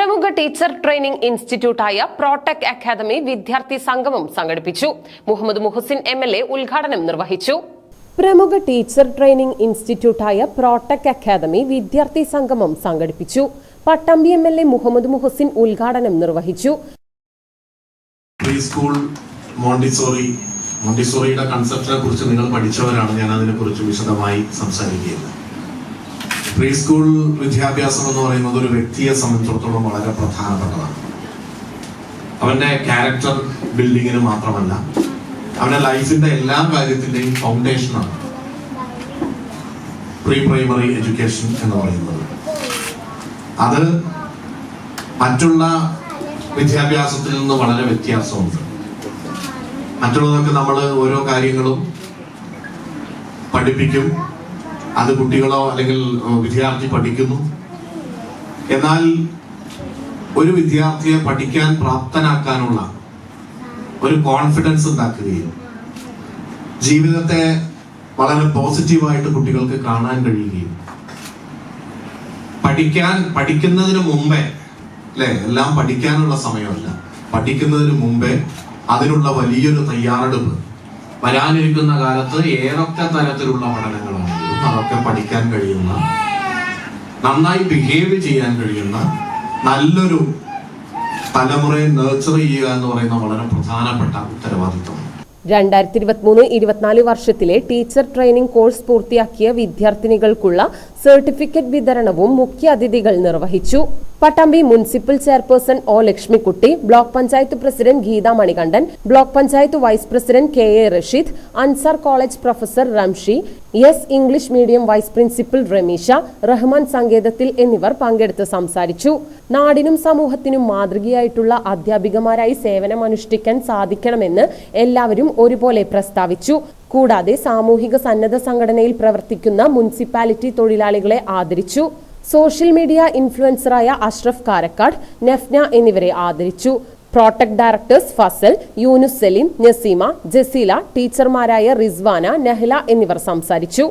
പ്രമുഖ teacher training ഇൻസ്റ്റിറ്റ്യൂട്ടായ പ്രോടെക് academy വിദ്യാർത്ഥി സംഗമം സംഘടിപ്പിച്ചു. Muhammad Muhsin M L A ഉദ്ഘാടനം നിർവഹിച്ചു. പ്രമുഖ ടീച്ചർ ട്രെയിനിംഗ് ഇൻസ്റ്റിറ്റ്യൂട്ടായ പ്രോടെക് അക്കാദമി വിദ്യാർത്ഥി സംഗമം സംഘടിപ്പിച്ചു. Pattambi M L A Muhammad Muhsin ഉദ്ഘാടനം നിർവഹിച്ചു. പ്രീ സ്കൂൾ മോണ്ടിസോറി മോണ്ടിസോറിയുടെ കൺസെപ്റ്റിനെ കുറിച്ച് നിങ്ങൾ പഠിച്ചവരാണ് ഞാൻ അതിനെ കുറിച്ച് വിശദമായി സംസാരിക്കുന്നത്. പ്രീ സ്കൂൾ വിദ്യാഭ്യാസം എന്ന് പറയുന്നത് ഒരു വ്യക്തിയെ സംബന്ധിച്ചിടത്തോളം വളരെ പ്രധാനപ്പെട്ടതാണ്. അവന്റെ ക്യാരക്ടർ ബിൽഡിങ്ങിന് മാത്രമല്ല അവന്റെ ലൈഫിന്റെ എല്ലാ കാര്യത്തിന്റെയും ഫൗണ്ടേഷനാണ് പ്രീ പ്രൈമറി എഡ്യൂക്കേഷൻ എന്ന് പറയുന്നത്. അത് മറ്റുള്ള വിദ്യാഭ്യാസത്തിൽ നിന്ന് വളരെ വ്യത്യാസമുണ്ട്. മറ്റുള്ളതൊക്കെ നമ്മൾ ഓരോ കാര്യങ്ങളും പഠിപ്പിക്കും അത് കുട്ടികളോ അല്ലെങ്കിൽ വിദ്യാർത്ഥി പഠിക്കുന്നു. എന്നാൽ ഒരു വിദ്യാർത്ഥിയെ പഠിക്കാൻ പ്രാപ്തനാക്കാനുള്ള ഒരു കോൺഫിഡൻസ് ഉണ്ടാക്കുകയും ജീവിതത്തെ വളരെ പോസിറ്റീവായിട്ട് കുട്ടികൾക്ക് കാണാൻ കഴിയുകയും പഠിക്കാൻ പഠിക്കുന്നതിന് മുമ്പേ അല്ലെ? എല്ലാം പഠിക്കാനുള്ള സമയമല്ല. പഠിക്കുന്നതിന് മുമ്പേ അതിനുള്ള വലിയൊരു തയ്യാറെടുപ്പ്. വരാനിരിക്കുന്ന കാലത്ത് ഏതൊക്കെ തരത്തിലുള്ള പഠനങ്ങളാണെങ്കിലും അതൊക്കെ പഠിക്കാൻ കഴിയുന്ന നന്നായി ബിഹേവ് ചെയ്യാൻ കഴിയുന്ന നല്ലൊരു തലമുറയെ നേർച്ചർ ചെയ്യുക എന്ന് പറയുന്ന വളരെ പ്രധാനപ്പെട്ട ഉത്തരവാദിത്വമാണ് രണ്ടായിരത്തി ഇരുപത്തിമൂന്ന് ഇരുപത്തിനാല് വർഷത്തിലെ ടീച്ചർ ട്രെയിനിംഗ് കോഴ്സ് പൂർത്തിയാക്കിയ വിദ്യാർത്ഥിനികൾക്കുള്ള സർട്ടിഫിക്കറ്റ് വിതരണവും മുഖ്യ അതിഥികൾ നിർവഹിച്ചു. Pattambi municipal chairperson O Lakshmikutty block panchayat president Geetha Manikandan block panchayat vice president K A Rasheed Ansar college professor Ramshi S English medium vice principal Ramisha Rahman സങ്കേതത്തിൽ എന്നിവർ പങ്കെടുത്ത് സംസാരിച്ചു. നാടിനും സമൂഹത്തിനും മാതൃകയായിട്ടുള്ള അധ്യാപികമാരായി സേവനമനുഷ്ഠിക്കാൻ സാധിക്കണമെന്ന് എല്ലാവരും ഒരുപോലെ പ്രസ്താവിച്ചു. കൂടാതെ സാമൂഹിക സന്നദ്ധ സംഘടനയിൽ പ്രവർത്തിക്കുന്ന മുനിസിപ്പാലിറ്റി തൊഴിലാളികളെ ആദരിച്ചു. സോഷ്യൽ മീഡിയ ഇൻഫ്ലുവൻസറായ അഷ്റഫ് കാരക്കാട് നെഫ്ന എന്നിവരെ ആദരിച്ചു. പ്രോട്ടക്ട് ഡയറക്ടേഴ്സ് ഫസൽ യൂനുസ് സലീം നസീമ ജസീല ടീച്ചർമാരായ റിസ്വാന നെഹ്ല എന്നിവർ സംസാരിച്ചു.